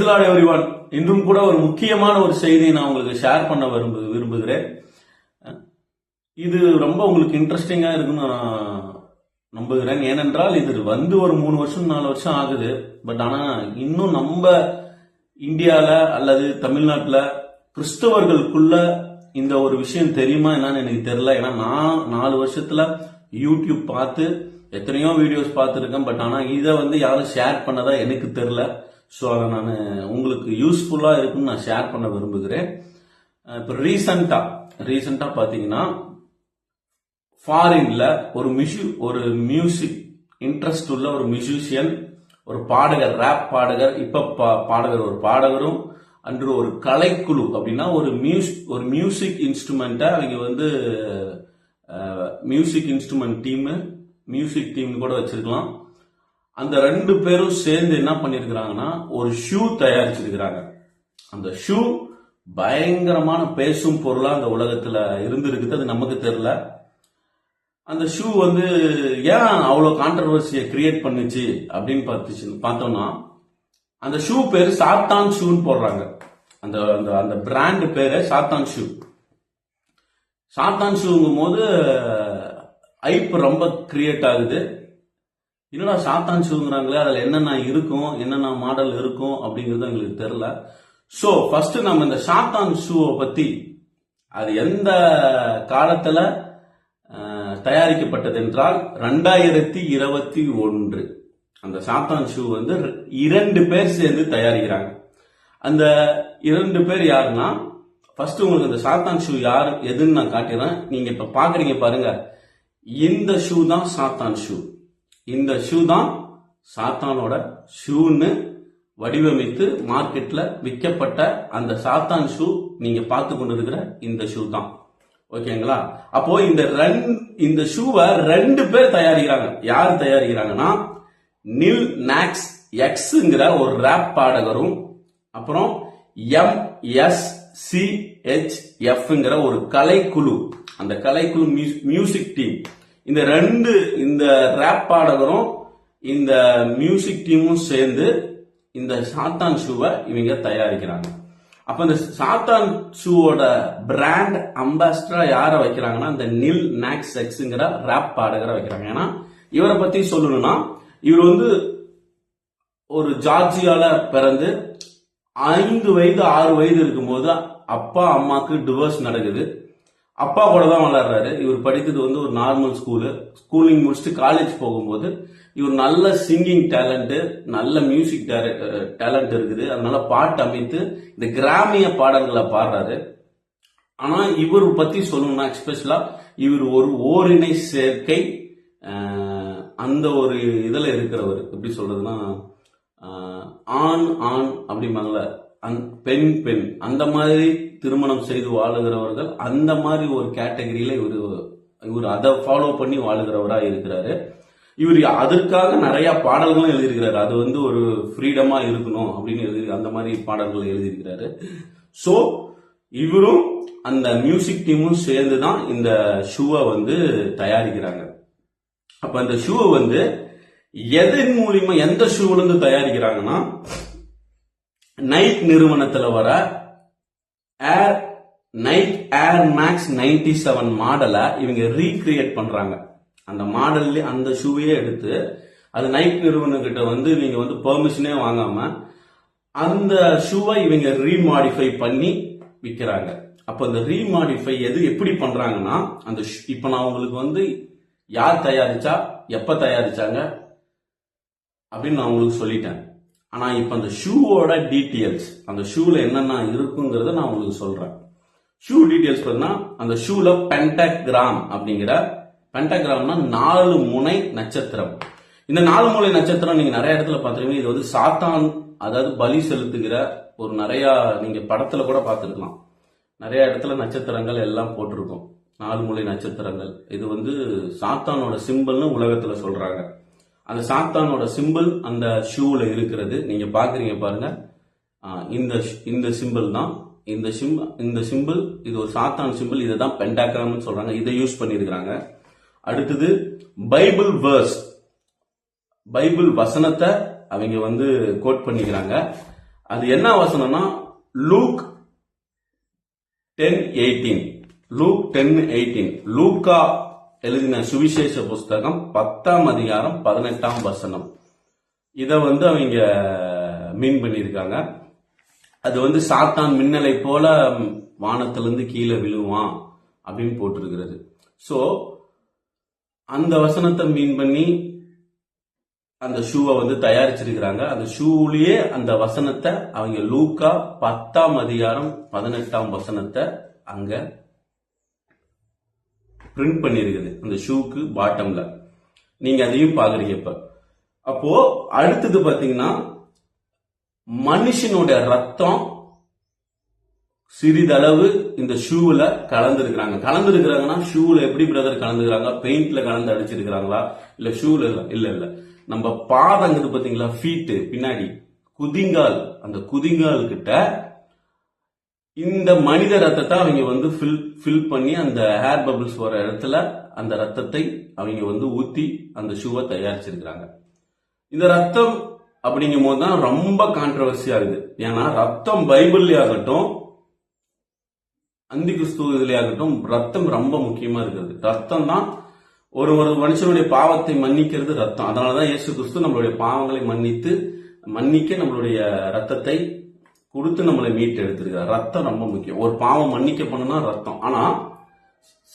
பிரைஸ்லாட் every இன்றும் கூட ஒரு முக்கியமான ஒரு செய்தியை நான் உங்களுக்கு ஷேர் பண்ண விரும்பு விரும்புகிறேன். இது ரொம்ப உங்களுக்கு இன்ட்ரெஸ்டிங்காக இருக்குன்னு நான் நம்புகிறேன். ஏனென்றால் இது வந்து ஒரு மூணு வருஷம் நாலு வருஷம் ஆகுது. பட் ஆனால் இன்னும் நம்ம இந்தியாவில் அல்லது தமிழ்நாட்டில் கிறிஸ்தவர்களுக்குள்ள இந்த ஒரு விஷயம் தெரியுமா என்னன்னு எனக்கு தெரியல. ஏன்னா நான் நாலு வருஷத்தில் யூடியூப் பார்த்து எத்தனையோ வீடியோஸ் பார்த்துருக்கேன். பட் ஆனால் இதை வந்து யாரும் ஷேர் பண்ணதா எனக்கு தெரில ஸோ அதை நான் உங்களுக்கு யூஸ்ஃபுல்லாக இருக்குன்னு நான் ஷேர் பண்ண விரும்புகிறேன். இப்போ ரீசண்டாக ரீசண்டாக பார்த்தீங்கன்னா ஃபாரின்ல ஒரு மியூசி ஒரு மியூசிக் இன்ட்ரெஸ்ட் உள்ள ஒரு மியூசிஷியன் ஒரு பாடகர் ரேப் பாடகர் இப்ப பா- பாடகர் ஒரு பாடகரும் அன்று ஒரு கலைக்குழு அப்படின்னா ஒரு மியூஸ் ஒரு மியூசிக் இன்ஸ்ட்ருமெண்ட்டை அவங்க வந்து music instrument team music team கூட வச்சிருக்கலாம். அந்த ரெண்டு பேரும் சேர்ந்து என்ன பண்ணிருக்கிறாங்கன்னா ஒரு ஷூ தயாரிச்சிருக்கிறாங்க. அந்த ஷூ பயங்கரமான பேசும் பொருளா அந்த உலகத்துல இருந்திருக்குது அது நமக்கு தெரியல. அந்த ஷூ வந்து ஏன் அவ்வளோ கான்ட்ரவர்சியை கிரியேட் பண்ணுச்சு அப்படின்னு பார்த்துச்சு பார்த்தோம்னா அந்த ஷூ பேர் சாத்தான் ஷூன்னு போடுறாங்க. அந்த அந்த அந்த பிராண்டு பேரு சாத்தான் ஷூ சாத்தான் ஷூங்கும் போது ஐப் ரொம்ப கிரியேட் ஆகுது. என்னடா சாத்தான் ஷூங்கிறாங்களே அதில் என்னென்ன இருக்கும் என்னென்ன மாடல் இருக்கும் அப்படிங்கிறது எங்களுக்கு தெரில ஸோ ஃபர்ஸ்ட் நம்ம இந்த சாத்தான் ஷூவை பற்றி அது எந்த காலத்தில் தயாரிக்கப்பட்டது என்றால் ரெண்டாயிரத்தி இருபத்தி ஒன்று. அந்த சாத்தான் ஷூ வந்து இரண்டு பேர் சேர்ந்து தயாரிக்கிறாங்க. அந்த இரண்டு பேர் யாருன்னா ஃபர்ஸ்ட் உங்களுக்கு இந்த சாத்தான் ஷூ யார் எதுன்னு நான் காட்டிடுறேன். நீங்க இப்ப பாக்குறீங்க பாருங்க. இந்த ஷூ தான் சாத்தான் ஷூ இந்த ஷூ தான் சாத்தானோட ஷூன்னு வடிவமைத்து மார்க்கெட்ல விற்கப்பட்ட அந்த சாத்தான் ஷூ நீங்க பார்த்து கொண்டிருக்கிற இந்த ஷூ தான். ஓகேங்களா அப்போ இந்த ரெண் இந்த ஷூவை ரெண்டு பேர் தயாரிக்கிறாங்க. யார் தயாரிக்கிறாங்கன்னா நில் நாக்ஸ் எக்ஸுங்கிற ஒரு ரேப் பாடகரும் அப்புறம் எம் எஸ் சி ஹெச் எஃப்ங்கிற ஒரு கலைக்குழு. அந்த கலைக்குழு மியூசிக் டீம் இந்த ரெண்டு இந்த ரேப் பாடகரும் இந்த மியூசிக் டீமும் சேர்ந்து இந்த சாத்தான் ஷூவை இவங்க தயாரிக்கிறாங்க. அப்ப இந்த சாத்தான் ஷூவோட பிராண்ட் அம்பாசிடரா யார வைக்கிறாங்கன்னா இந்த நில் நாக்ஸ் எக்ஸ்ங்கிற ரேப் பாடகரை வைக்கிறாங்க. ஏன்னா இவரை பத்தி சொல்லணும்னா இவர் வந்து ஒரு ஜார்ஜியால பிறந்து ஐந்து வயது ஆறு வயது இருக்கும்போது அப்பா அம்மாக்கு டிவோர்ஸ் நடக்குது. அப்பா கூட தான் வளர்றாரு இவர் படித்தது வந்து ஒரு நார்மல் ஸ்கூலு ஸ்கூலிங் முடிச்சுட்டு காலேஜ் போகும்போது இவர் நல்ல சிங்கிங் டேலண்ட்டு நல்ல மியூசிக் டேலண்ட் இருக்குது. அதனால பாட்டு அமைத்து இந்த கிராமிய பாடல்களை பாடுறாரு. ஆனால் இவர் பற்றி சொல்லணும்னா எக்ஸ்பெஷலாக இவர் ஒரு ஓரினை சேர்க்கை அந்த ஒரு இதில் இருக்கிறவர். எப்படி சொல்றதுன்னா ஆண் ஆண் அப்படிம்பாங்களே பெண் பெண். அந்த மாதிரி திருமணம் செய்து வாழுகிறவர்கள் அந்த மாதிரி ஒரு கேட்டகரியில இவர் இவர் அதை ஃபாலோ பண்ணி வாழுகிறவராக இருக்கிறாரு. இவர் அதற்காக நிறைய பாடல்களும் எழுதியிருக்கிறாரு. அது வந்து ஒரு ஃப்ரீடமா இருக்கணும் அப்படின்னு எழுதி அந்த மாதிரி பாடல்கள் எழுதியிருக்கிறாரு. ஸோ இவரும் அந்த மியூசிக் டீமும் சேர்ந்து தான் இந்த ஷூவை வந்து தயாரிக்கிறாங்க. அப்ப அந்த ஷூவை வந்து எதன் மூலியமா எந்த ஷூல இருந்து தயாரிக்கிறாங்கன்னா நைக் நிறுவனத்துல வர Air Nike Air Max ninety seven மாடலை இவங்க ரீக்ரியேட் பண்றாங்க. அந்த மாடல்ல அந்த ஷூவையே எடுத்து அது நைக் நிறுவனங்கிட்ட வந்து நீங்க வந்து பெர்மிஷனே வாங்காம அந்த ஷூவை இவங்க ரீமாடிஃபை பண்ணி விற்கிறாங்க அப்போ அந்த ரீமாடிஃபை எது எப்படி பண்றாங்கன்னா அந்த ஷூ- இப்ப நான் உங்களுக்கு வந்து யார் தயாரிச்சா எப்ப தயாரிச்சாங்க அப்படின்னு நான் உங்களுக்கு சொல்லிட்டேன். ஆனால் இப்போ அந்த ஷூவோட டீட்டெயில்ஸ் அந்த ஷூவில் என்னென்ன இருக்குங்கிறத நான் உங்களுக்கு சொல்கிறேன் ஷூ டீட்டெயில்ஸ் பார்த்தீங்கன்னா அந்த ஷூவில் பென்டாகிராம் அப்படிங்கிற பென்டாகிராம்னா நாலு முனை நட்சத்திரம். இந்த நாலு முனை நட்சத்திரம் நீங்கள் நிறைய இடத்துல பார்த்துருவீங்க இது வந்து சாத்தான் அதாவது பலி செலுத்துகிற ஒரு நிறையா நீங்கள் படத்தில் கூட பார்த்துருக்கலாம். நிறைய இடத்துல நட்சத்திரங்கள் எல்லாம் போட்டிருக்கும். நாலு முனை நட்சத்திரங்கள். இது வந்து சாத்தானோட சிம்பிள்னு உலகத்தில் சொல்கிறாங்க அந்த சாத்தானோட சிம்பிள் அந்த ஷூல இருக்கிறது. நீங்க பாக்குறீங்க பாருங்க. இந்த இந்த சிம்பிள் தான். இந்த சிம் இந்த சிம்பிள் இது ஒரு சாத்தான் சிம்பிள் இதை தான் பென்டாகிராம்னு சொல்றாங்க. இதை யூஸ் பண்ணியிருக்கிறாங்க. அடுத்தது பைபிள் வேர்ஸ் பைபிள் வசனத்தை அவங்க வந்து கோட் பண்ணிக்கிறாங்க. அது என்ன வசனம்னா Luke ten eighteen Luke ten eighteen லூக்கா எழுதின சுவிசேஷ புஸ்தகம் பத்தாம் அதிகாரம் பதினெட்டாம் வசனம். இதை வந்து அவங்க மீன் பண்ணியிருக்காங்க. அது வந்து சாத்தான் மின்னலை போல வானத்திலிருந்து கீழே விழுவான் அப்படின்னு போட்டிருக்கிறது. ஸோ அந்த வசனத்தை மீன் பண்ணி அந்த ஷூவை வந்து தயாரிச்சிருக்கிறாங்க. அந்த ஷூலேயே அந்த வசனத்தை அவங்க லூக்கா பத்தாம் அதிகாரம் பதினெட்டாம் வசனத்தை அங்க பிரிண்ட் பண்ணியிருக்குது அந்த ஷூக்கு பாட்டம்ல நீங்க அதையும் பாக்குறீங்க இப்ப. அப்போ அடுத்தது பாத்தீங்கன்னா மனுஷனுடைய ரத்தம் சிறிதளவு இந்த ஷூவில் கலந்துருக்கிறாங்க. கலந்துருக்கிறாங்கன்னா ஷூவில் எப்படி பிரதர் கலந்துக்கிறாங்க? பெயிண்ட்ல கலந்து அடிச்சிருக்கிறாங்களா? இல்ல ஷூல இல்லை இல்ல இல்ல. நம்ம பாதங்கிறது பாத்தீங்களா ஃபீட்டு பின்னாடி. குதிங்கால். அந்த குதிங்கால் கிட்ட இந்த மனித ரத்தத்தை அவங்க வந்து ஃபில் ஃபில் பண்ணி அந்த ஹேர் பபிள்ஸ் வர இடத்துல அந்த ரத்தத்தை அவங்க வந்து ஊத்தி அந்த ஷூவை தயாரிச்சிருக்கிறாங்க. இந்த ரத்தம் அப்படிங்கும் போது தான் ரொம்ப கான்ட்ரவர்சியா இருக்கு ஏன்னா ரத்தம் பைபிள்லயே ஆகட்டும் அந்தி கிறிஸ்துவ இதுலயாகட்டும் ரத்தம் ரொம்ப முக்கியமா இருக்கிறது. ரத்தம் தான் ஒரு ஒரு மனுஷனுடைய பாவத்தை மன்னிக்கிறது ரத்தம். அதனாலதான் இயேசு கிறிஸ்து நம்மளுடைய பாவங்களை மன்னித்து மன்னிக்க நம்மளுடைய ரத்தத்தை கொடுத்து நம்மளை மீட்டு எடுத்திருக்கார் ரத்தம் ரொம்ப முக்கியம். ஒரு பாவம் மன்னிக்க பண்ணுனா ரத்தம். ஆனா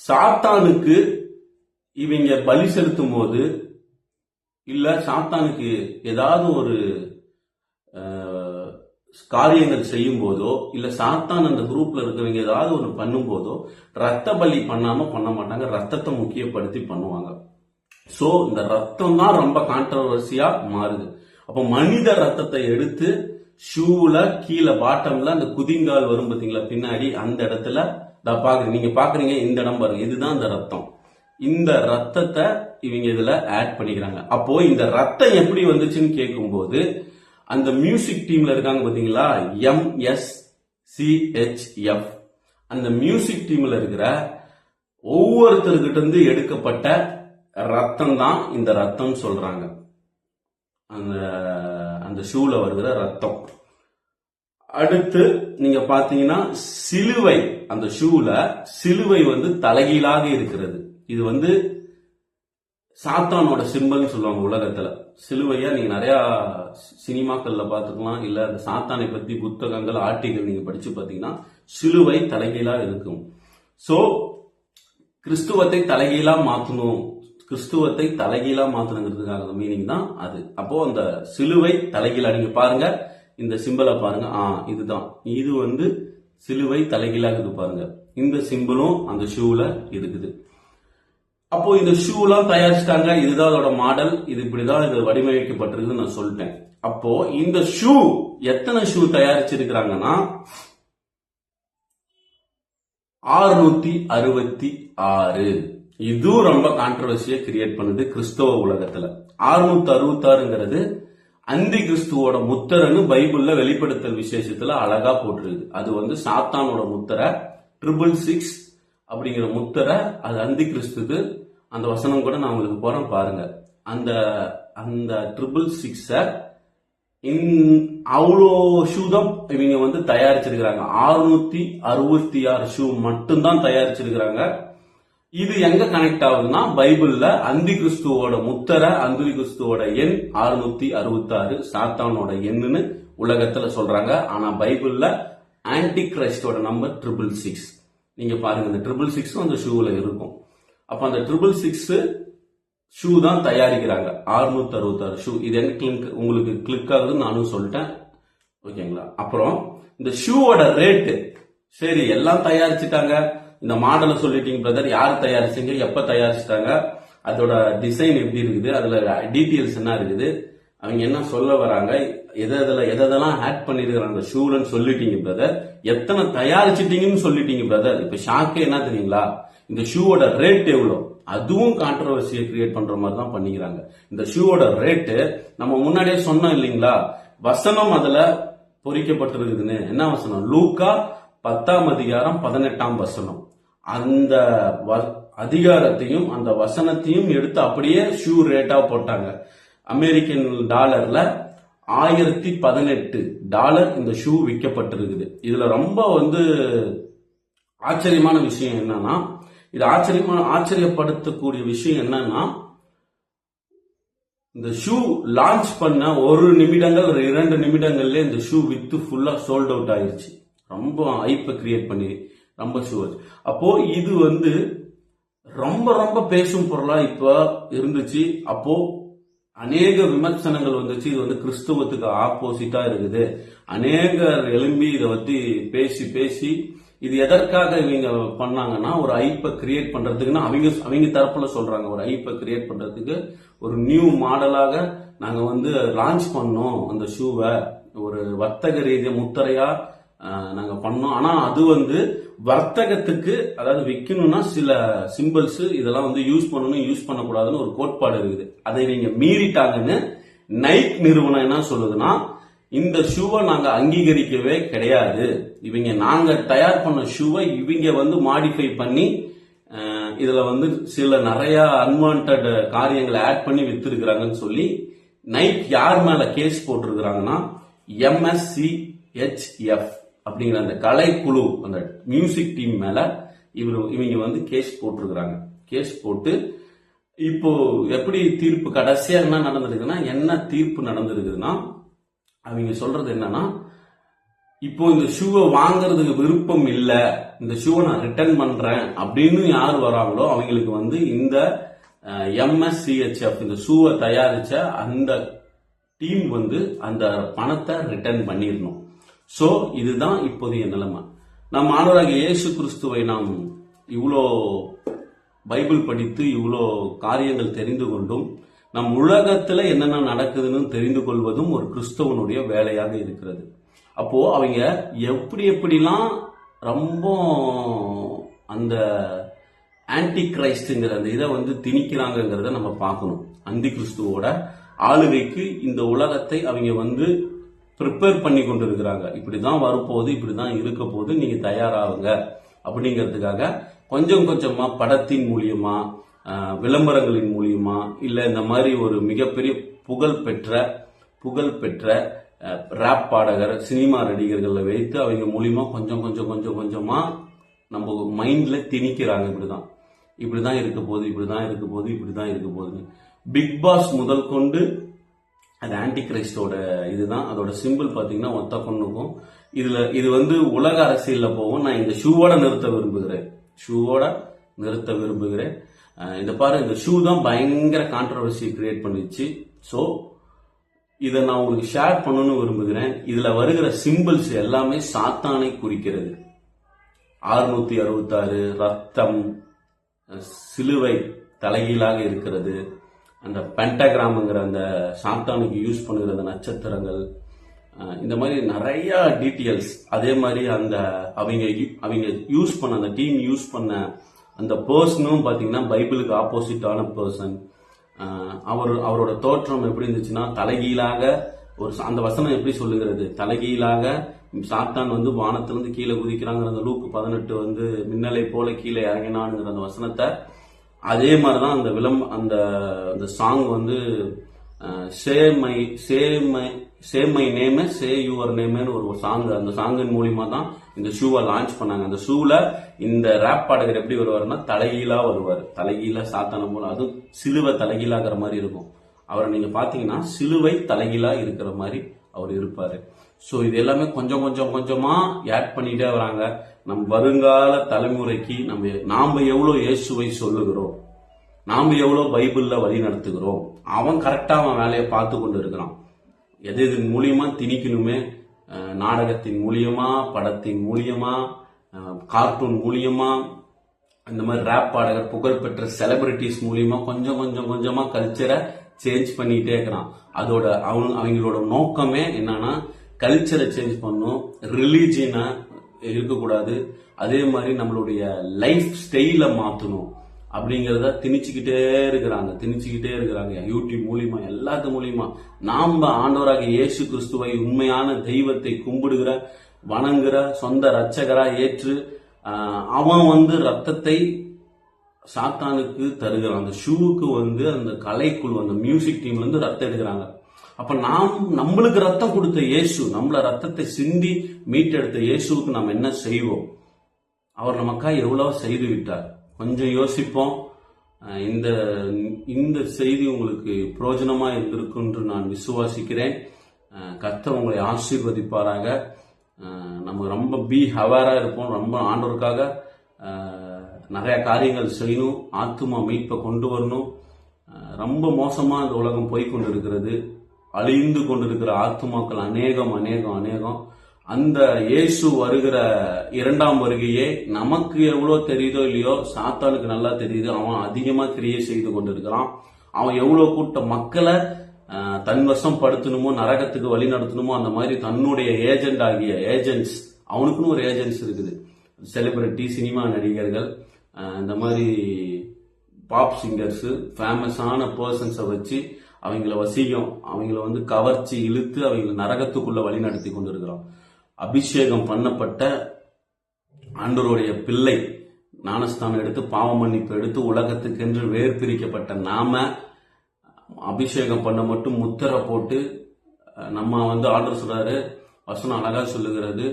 சாத்தானுக்கு இவங்க பலி செலுத்தும் போது இல்ல சாத்தானுக்கு ஏதாவது ஒரு காரியங்கள் செய்யும் போதோ இல்ல சாத்தான் அந்த குரூப்ல இருக்கிறவங்க ஏதாவது ஒன்று பண்ணும் போதோ ரத்த பலி பண்ணாம பண்ண மாட்டாங்க. ரத்தத்தை முக்கியப்படுத்தி பண்ணுவாங்க. சோ இந்த ரத்தம் தான் ரொம்ப கான்ட்ரவர்சியா மாறுது. அப்ப மனித ரத்தத்தை எடுத்து ஷூவில் கீழே பாட்டமில் அந்த குதிங்கால் வரும் பார்த்தீங்களா? பின்னாடி அந்த இடத்துல நான் பாக்குறீங்க நீங்கள் பார்க்குறீங்க இந்த இடம் பாருங்க. இதுதான் அந்த ரத்தம். இந்த ரத்தத்தை இவங்க இதில் ஆட் பண்ணிக்கிறாங்க. அப்போ இந்த ரத்தம் எப்படி வந்துச்சுன்னு கேட்கும்போது அந்த மியூசிக் டீம்ல இருக்காங்க பார்த்தீங்களா? எம்எஸ் சிஹெச்எஃப் அந்த மியூசிக் டீம்ல இருக்கிற ஒவ்வொருத்தர்கிட்ட இருந்து எடுக்கப்பட்ட ரத்தம் தான் இந்த ரத்தம் சொல்றாங்க. அந்த அந்த ஷூல வருகிற ரத்தம். அடுத்து நீங்க பாத்தீங்கன்னா சிலுவை. அந்த ஷூல சிலுவை வந்து தலைகீழாக இருக்கிறது. இது வந்து சாத்தானோட சிம்பல்னு சொல்லுவாங்க உலகத்துல. சிலுவையா நீங்க நிறைய சி- சினிமாக்கள்ல பாத்துக்கலாம் இல்ல அந்த சாத்தானை பத்தி புத்தகங்கள் ஆர்டிகள் நீங்க படிச்சு பாத்தீங்கன்னா சிலுவை தலைகீழா இருக்கும். சோ கிறிஸ்துவத்தை தலைகீழா மாத்தணும். கிறிஸ்துவத்தை தலைகீழா மாத்தணுங்கிறதுக்காக மீனிங் தான் அது. அப்போ அந்த சிலுவை தலைகீழா நீங்க பாருங்க இந்த சிம்பலை பாருங்க. ஆ இதுதான். இது வந்து சிலுவை தலைகீழாக இருக்குது பாருங்க. இந்த சிம்பிளும் அந்த ஷூல இருக்குது. அப்போ இந்த ஷூலாம் தயாரிச்சிட்டாங்க. இதுதான் அதோட மாடல் இது இப்படிதான் இது வடிவமைக்கப்பட்டிருக்குன்னு நான் சொல்லிட்டேன். அப்போ இந்த ஷூ எத்தனை ஷூ தயாரிச்சிருக்கிறாங்கன்னா ஆறுநூத்தி அறுபத்தி ஆறு. இதுவும் ரொம்ப கான்ட்ரவர்சியை கிரியேட் பண்ணுது கிறிஸ்தவ உலகத்துல. அறுநூத்தி அறுபத்தி ஆறுங்கிறது அந்தி கிறிஸ்துவோட முத்தரன்னு பைபிள்ல வெளிப்படுத்தல் விசேஷத்துல அழகா போட்டிருக்கு அது வந்து சாத்தானோட முத்தரை ட்ரிபிள் சிக்ஸ் அப்படிங்கிற முத்தரை அது அந்தி கிறிஸ்துக்கு. அந்த வசனம் கூட நான் உங்களுக்கு போறேன் பாருங்க. அந்த அந்த ட்ரிபிள் சிக்ஸ அவ்வளோ ஷூ தான் இவங்க வந்து தயாரிச்சிருக்கிறாங்க. அறுநூத்தி அறுபத்தி ஆறு ஷூ மட்டும்தான் தயாரிச்சிருக்கிறாங்க. இது எங்க கனெக்ட் ஆகுதுன்னா பைபிள்ல அந்தி கிறிஸ்துவோட முத்தரை அந்தி கிறிஸ்துவோட எண் அறுநூத்தி அறுபத்தி ஆறு சாத்தானோட எண்ணுன்னு உலகத்துல சொல்றாங்க. ஆனா பைபிள்ல ஆன்டி கிரைஸ்டோட நம்பர் ட்ரிபிள் சிக்ஸ் நீங்க பாருங்க இந்த ட்ரிபிள் சிக்ஸும் அந்த ஷூல இருக்கும். அப்ப அந்த ட்ரிபிள் சிக்ஸ் ஷூ தான் தயாரிக்கிறாங்க. 666 அறுபத்தாறு ஷூ இது எங்க கிளிக் உங்களுக்கு கிளிக் ஆகுதுன்னு நானும் சொல்லிட்டேன். ஓகேங்களா? அப்புறம் இந்த ஷூவோட ரேட்டு சரி எல்லாம் தயாரிச்சுட்டாங்க. இந்த மாடலை சொல்லிட்டீங்க பிரதர் யார் தயாரிச்சீங்க எப்ப தயாரிச்சிட்டாங்க அதோட டிசைன் எப்படி இருக்குது அதுல டீட்டெயில்ஸ் என்ன இருக்குது அவங்க என்ன சொல்ல வராங்க எதை எதில் எதெல்லாம் ஆட் பண்ணிருக்கிறாங்க ஷூலன்னு சொல்லிட்டீங்க பிரதர் எத்தனை தயாரிச்சிட்டீங்கன்னு சொல்லிட்டீங்க பிரதர் இப்போ ஷாக்கே என்ன தெரியுங்களா? இந்த ஷூவோட ரேட் எவ்வளோ? அதுவும் கான்ட்ரவர்சியை கிரியேட் பண்ற மாதிரி தான் பண்ணிக்கிறாங்க. இந்த ஷூவோட ரேட்டு நம்ம முன்னாடியே சொன்னோம் இல்லைங்களா? வசனம் அதுல பொறிக்கப்பட்டிருக்குதுன்னு. என்ன வசனம்? லூக்கா பத்தாம் அதிகாரம் பதினெட்டாம் வசனம். அந்த வ- அதிகாரத்தையும் அந்த வசனத்தையும் எடுத்து அப்படியே ஷூ ரேட்டா போட்டாங்க. அமெரிக்கன் டாலர்ல ஆயிரத்தி பதினெட்டு டாலர் இந்த ஷூ விற்கப்பட்டிருக்குது இதுல ரொம்ப வந்து ஆச்சரியமான விஷயம் என்னன்னா இது ஆச்சரியமான ஆச்சரியப்படுத்தக்கூடிய விஷயம் என்னன்னா இந்த ஷூ லான்ச் பண்ண ஒரு நிமிடங்கள் ஒரு இரண்டு நிமிடங்கள்ல இந்த ஷூ வித்து ஃபுல்லா சோல்ட் அவுட் ஆயிடுச்சு ரொம்ப ஐப்பை கிரியேட் பண்ணி ரொம்ப ஷுவர் அப்போ இது வந்து ரொம்ப ரொம்ப பேசும் பொருளா இப்ப இருந்துச்சு. அப்போ அநேக விமர்சனங்கள் வந்துச்சு. இது வந்து கிறிஸ்துவத்துக்கு ஆப்போசிட்டா இருக்குது. அநேகர் எழும்பி இதை பத்தி பேசி பேசி இது எதற்காக இவங்க பண்ணாங்கன்னா ஒரு ஐப்பை கிரியேட் பண்றதுக்குன்னா அவங்க அவங்க தரப்புல சொல்றாங்க. ஒரு ஐப்பை கிரியேட் பண்றதுக்கு ஒரு நியூ மாடலாக நாங்க வந்து லான்ச் பண்ணோம் அந்த ஷூவை ஒரு வர்த்தக ரீதியா முத்தரையா நாங்கள் பண்ணோம். ஆனால் அது வந்து வர்த்தகத்துக்கு அதாவது விற்கணும்னா சில சிம்பிள்ஸ் இதெல்லாம் வந்து யூஸ் பண்ணணும் யூஸ் பண்ணக்கூடாதுன்னு ஒரு கோட்பாடு இருக்குது. அதை நீங்கள் மீறிட்டாங்கன்னு நைக் நிறுவனம் என்ன சொல்லுதுன்னா இந்த ஷூவை நாங்கள் அங்கீகரிக்கவே கிடையாது. இவங்க நாங்கள் தயார் பண்ண ஷூவை இவங்க வந்து மாடிஃபை பண்ணி இதில் வந்து சில நிறையா அன்வான்ட் காரியங்களை ஆட் பண்ணி விற்றுருக்குறாங்கன்னு சொல்லி நைக் யார் மேலே கேஸ் போட்டிருக்கிறாங்கன்னா எம்எஸ்சி ஹெச்எஃப் அப்படிங்கிற அந்த கலைக்குழு அந்த மியூசிக் டீம் மேல இவர் இவங்க வந்து கேஸ் போட்டிருக்கிறாங்க. கேஸ் போட்டு இப்போ எப்படி தீர்ப்பு கடைசியா என்ன நடந்திருக்குன்னா என்ன தீர்ப்பு நடந்திருக்குதுன்னா அவங்க சொல்றது என்னன்னா இப்போ இந்த ஷூவை வாங்குறதுக்கு விருப்பம் இல்லை இந்த ஷூவை நான் ரிட்டர்ன் பண்றேன் அப்படின்னு யார் வராங்களோ அவங்களுக்கு வந்து இந்த எம்எஸ்சிஹெச்எஃப் இந்த ஷூவை தயாரிச்ச அந்த டீம் வந்து அந்த பணத்தை ரிட்டர்ன் பண்ணிடணும். சோ இதுதான் இப்போதைய நிலைமை. நம் ஆண்டவராகிய இயேசு கிறிஸ்துவை நாம் இவ்வளோ பைபிள் படித்து இவ்வளோ காரியங்கள் தெரிந்து கொண்டும் நம் உலகத்தில் என்னென்ன நடக்குதுன்னு தெரிந்து கொள்வதும் ஒரு கிறிஸ்தவனுடைய வேலையாக இருக்கிறது. அப்போ அவங்க எப்படி எப்படிலாம் ரொம்ப அந்த ஆன்டி கிரைஸ்டுங்கிற அந்த இதை வந்து திணிக்கிறாங்கங்கிறத நம்ம பார்க்கணும். அந்தி கிறிஸ்துவோட ஆளுகைக்கு இந்த உலகத்தை அவங்க வந்து ப்ரிப்பேர் பண்ணி கொண்டு இருக்கிறாங்க இப்படிதான் வரப்போகுது இப்படிதான் இருக்க போகுது நீங்கள் தயாராகுங்க. அப்படிங்கிறதுக்காக கொஞ்சம் கொஞ்சமாக படத்தின் மூலியமா விளம்பரங்களின் மூலியமா இல்லை இந்த மாதிரி ஒரு மிகப்பெரிய புகழ் பெற்ற புகழ் பெற்ற ரேப் பாடகர் சினிமா நடிகர்களை வைத்து அவங்க மூலியமா கொஞ்சம் கொஞ்சம் கொஞ்சம் கொஞ்சமாக நம்ம மைண்டில் திணிக்கிறாங்க. இப்படி தான் இப்படி தான் இருக்க போகுது இப்படி தான் இருக்க போகுது இப்படிதான் இருக்க போகுது பிக் பாஸ் முதல் கொண்டு அது ஆன்டி கிரைஸ்டோட இதுதான். அதோட சிம்பிள் பார்த்தீங்கன்னா ஒத்த பொண்ணுக்கும் இதுல இது வந்து உலக அரசியலில் போகும் நான் இந்த ஷூவோட நிறுத்த விரும்புகிறேன். ஷூவோட நிறுத்த விரும்புகிறேன். இந்த பாரு இந்த ஷூ தான் பயங்கர கான்ட்ரவர்சி கிரியேட் பண்ணிச்சு ஸோ இதை நான் உங்களுக்கு ஷேர் பண்ணணும்னு விரும்புகிறேன். இதுல வருகிற சிம்பிள்ஸ் எல்லாமே சாத்தானை குறிக்கிறது. அறுநூத்தி அறுபத்தாறு ரத்தம் சிலுவை தலைகீழாக இருக்கிறது. அந்த பென்டாகிராமுங்கிற அந்த சாத்தானுக்கு யூஸ் பண்ணுகிற அந்த நட்சத்திரங்கள் இந்த மாதிரி நிறைய டீட்டெயில்ஸ் அதே மாதிரி அந்த அவங்க அவங்க யூஸ் பண்ண அந்த டீம் யூஸ் பண்ண அந்த பர்சனும் பார்த்தீங்கன்னா பைபிளுக்கு ஆப்போசிட்டான பர்சன் அவர் அவரோட தோற்றம் எப்படி இருந்துச்சுன்னா தலைகீழாக ஒரு அந்த வசனம் எப்படி சொல்லுகிறது? தலைகீழாக சாத்தான் வந்து வானத்திலிருந்து கீழே குதிக்கிறாங்கிற அந்த லூக்கு பதினெட்டு வந்து மின்னலை போல கீழே இறங்கினானுங்கிற அந்த வசனத்தை அதே மாதிரி தான் அந்த விளம்ப அந்த அந்த சாங் வந்து say my say my say my name say your நேம்னு ஒரு சாங் அந்த சாங்கின் மூலியமா தான் இந்த ஷூவை லான்ச் பண்ணாங்க. அந்த ஷூவில் இந்த ரேப் பாடகர் எப்படி வருவார்னா தலைகீழா வருவார். தலைகீழா சாத்தான போல அதுவும் சிலுவை தலைகீழாகிற மாதிரி இருக்கும். அவரை நீங்க பாத்தீங்கன்னா சிலுவை தலைகீழா இருக்கிற மாதிரி அவர் இருப்பாரு. ஸோ இது எல்லாமே கொஞ்சம் கொஞ்சம் கொஞ்சமா ஆட் பண்ணிட்டே வராங்க. நம் வருங்கால தலைமுறைக்கு நம்ம நாம எவ்வளோ இயேசுவை சொல்லுகிறோம்? நாம் எவ்வளோ பைபிளில் வழி நடத்துகிறோம்? அவன் கரெக்டாக அவன் வேலையை பார்த்து கொண்டு இருக்கிறான் எது இதன் மூலியமாக திணிக்கணுமே நாடகத்தின் மூலியமா படத்தின் மூலியமா கார்ட்டூன் மூலியமா இந்த மாதிரி ரேப் பாடகர் புகழ்பெற்ற செலிபிரிட்டிஸ் மூலியமா கொஞ்சம் கொஞ்சம் கொஞ்சமா கல்ச்சரை சேஞ்ச் பண்ணிட்டே இருக்கிறான். அதோட அவங்க அவங்களோட நோக்கமே என்னன்னா கல்ச்சரை சேஞ்ச் பண்ணும் ரிலீஜியனை இருக்கக்கூடாது. அதே மாதிரி நம்மளுடைய லைஃப் ஸ்டைல மாற்றணும் அப்படிங்கிறத திணிச்சுக்கிட்டே இருக்கிறாங்க. திணிச்சுக்கிட்டே இருக்கிறாங்க. யூடியூப் மூலியமா எல்லாத்து மூலியமா. நாம் ஆண்டவராக இயேசு கிறிஸ்துவை உண்மையான தெய்வத்தை கும்பிடுகிற வணங்குற சொந்த ரச்சகரா ஏற்று அவன் வந்து ரத்தத்தை சாத்தானுக்கு தருகிறான். அந்த ஷூவுக்கு வந்து அந்த கலைக்குழு அந்த மியூசிக் டீம்ல இருந்து ரத்தம் எடுக்கிறாங்க. அப்ப நாம் நம்மளுக்கு ரத்தம் கொடுத்த இயேசு நம்மள ரத்தத்தை சிந்தி மீட்டெடுத்த இயேசுவுக்கு நாம் என்ன செய்வோம்? அவர் நமக்காக எவ்வளவு செய்து விட்டார். கொஞ்சம் யோசிப்போம். இந்த இந்த செய்தி உங்களுக்கு பிரயோஜனமா இருந்திருக்கும் என்று நான் விசுவாசிக்கிறேன். கத்த உங்களை ஆசீர்வதிப்பாராக. நம்ம ரொம்ப பி ஹவராக இருப்போம். ரொம்ப ஆண்டோருக்காக நிறைய காரியங்கள் செய்யணும். ஆத்மா மீட்பை கொண்டு வரணும். ரொம்ப மோசமாக இந்த உலகம் போய்கொண்டு இருக்கிறது அழிந்து கொண்டிருக்கிற ஆத்மாக்கள் அநேகம் அநேகம் அநேகம். அந்த இயேசு வருகிற இரண்டாம் வருகையே நமக்கு எவ்வளோ தெரியுதோ இல்லையோ சாத்தானுக்கு நல்லா தெரியுது. அவன் அதிகமாக கிரியை செய்து கொண்டிருக்கிறான். அவன் எவ்வளோ கூட்ட மக்களை தன்வசம் படுத்தணுமோ நரகத்துக்கு வழி நடத்தணுமோ அந்த மாதிரி தன்னுடைய ஏஜென்ட் ஆகிய ஏஜென்ட்ஸ் அவனுக்குன்னு ஒரு ஏஜென்ட்ஸ் இருக்குது. செலிபிரிட்டி சினிமா நடிகர்கள் இந்த மாதிரி பாப் சிங்கர்ஸு ஃபேமஸான பர்சன்ஸை வச்சு அவங்கள வசீகம் அவங்கள வந்து கவர்ச்சி இழுத்து அவங்கள நரகத்துக்குள்ள வழி நடத்தி கொண்டிருக்கிறோம். அபிஷேகம் பண்ணப்பட்ட ஆண்டோருடைய பிள்ளை ஞானஸ்தானம் எடுத்து பாவ மன்னிப்பு எடுத்து உலகத்துக்கென்று வேர் பிரிக்கப்பட்ட நாம அபிஷேகம் பண்ண மட்டும் முத்திரை போட்டு நம்ம வந்து ஆர்டர் சொல்றாரு வசனம் அழகா சொல்லுகிறது.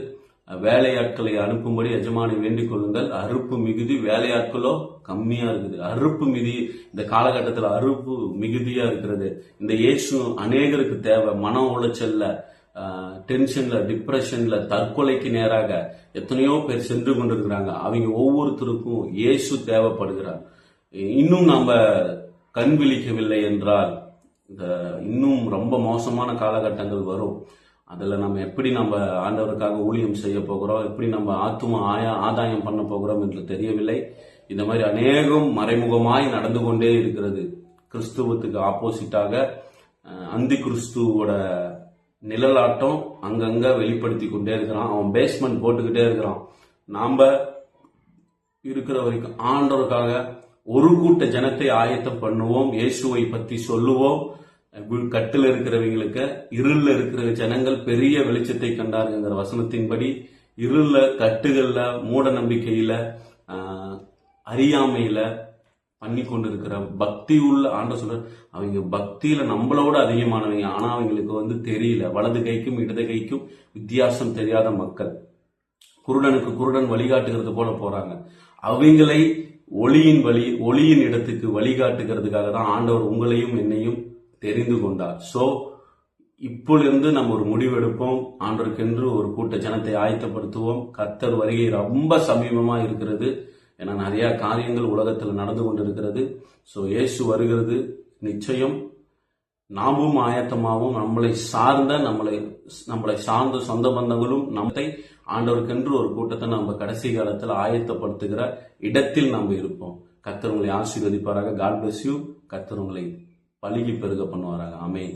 வேலையாட்களை அனுப்பும்படி எஜமானை வேண்டிக் கொள்ளுங்கள். அறுப்பு மிகுதி வேலையாட்களோ கம்மியா இருக்குது. அறுப்பு மிகுதி இந்த காலகட்டத்தில் அறுப்பு மிகுதியா இருக்கிறது. இந்த இயேசு அநேகருக்கு தேவை. மன உளைச்சல்ல டென்ஷன்ல டிப்ரெஷன்ல தற்கொலைக்கு நேராக எத்தனையோ பேர் சென்று கொண்டிருக்கிறாங்க. அவங்க ஒவ்வொருத்தருக்கும் இயேசு தேவைப்படுகிறார். இன்னும் நாம கண் விழிக்கவில்லை என்றால் இந்த இன்னும் ரொம்ப மோசமான காலகட்டங்கள் வரும். அதில் நம்ம எப்படி நம்ம ஆண்டவருக்காக ஊழியம் செய்ய போகிறோம் எப்படி நம்ம ஆத்தும ஆயா ஆதாயம் பண்ண போகிறோம் என்று தெரியவில்லை. இந்த மாதிரி அநேகம் மறைமுகமாய் நடந்து கொண்டே இருக்கிறது. கிறிஸ்துவத்துக்கு ஆப்போசிட்டாக அந்தி கிறிஸ்துவோட நிழலாட்டம் அங்கங்க வெளிப்படுத்தி கொண்டே இருக்கிறான். அவன் பேஸ்மெண்ட் போட்டுக்கிட்டே இருக்கிறான். நாம இருக்கிற வரைக்கும் ஆண்டவருக்காக ஒரு கூட்ட ஜனத்தை ஆயத்தம் பண்ணுவோம் இயேசுவை பற்றி சொல்லுவோம் கட்டில் இருக்கிறவங்களுக்கு இருளில் இருக்கிற ஜனங்கள் பெரிய வெளிச்சத்தை கண்டாருங்கிற வசனத்தின்படி இருளில் கட்டுகளில் மூட நம்பிக்கையில் அறியாமையில் அறியாமையில பண்ணி கொண்டிருக்கிற பக்தி உள்ள ஆண்ட சொல்ற அவங்க பக்தியில நம்மளோட அதிகமானவங்க ஆனா அவங்களுக்கு வந்து தெரியல. வலது கைக்கும் இடது கைக்கும் வித்தியாசம் தெரியாத மக்கள். குருடனுக்கு குருடன் வழிகாட்டுகிறது போல போறாங்க. அவங்களை ஒளியின் வழி ஒளியின் இடத்துக்கு வழிகாட்டுகிறதுக்காக தான் ஆண்டவர் உங்களையும் என்னையும் தெரிந்து கொண்டார். சோ இப்பொழுது நம்ம ஒரு முடிவெடுப்போம் ஆண்டருக்கென்று ஒரு கூட்ட ஜனத்தை ஆயத்தப்படுத்துவோம். கத்தர் வருகை ரொம்ப சமீபமா இருக்கிறது. ஏன்னா நிறைய காரியங்கள் உலகத்தில் நடந்து கொண்டிருக்கிறது. சோ இயேசு வருகிறது நிச்சயம். நாமும் ஆயத்தமாகவும் நம்மளை சார்ந்த நம்மளை நம்மளை சார்ந்த சொந்த பந்தங்களும் நம்மை ஆண்டவருக்கென்று ஒரு கூட்டத்தை நம்ம கடைசி காலத்தில் ஆயத்தப்படுத்துகிற இடத்தில் நாம் இருப்போம். கத்தர் உங்களை ஆசீர்வதிப்பாராக. காட் பிளஸ் யூ கத்தர் உங்களை பள்ளியில் பெருக பண்ணுவாராங்க. ஆமே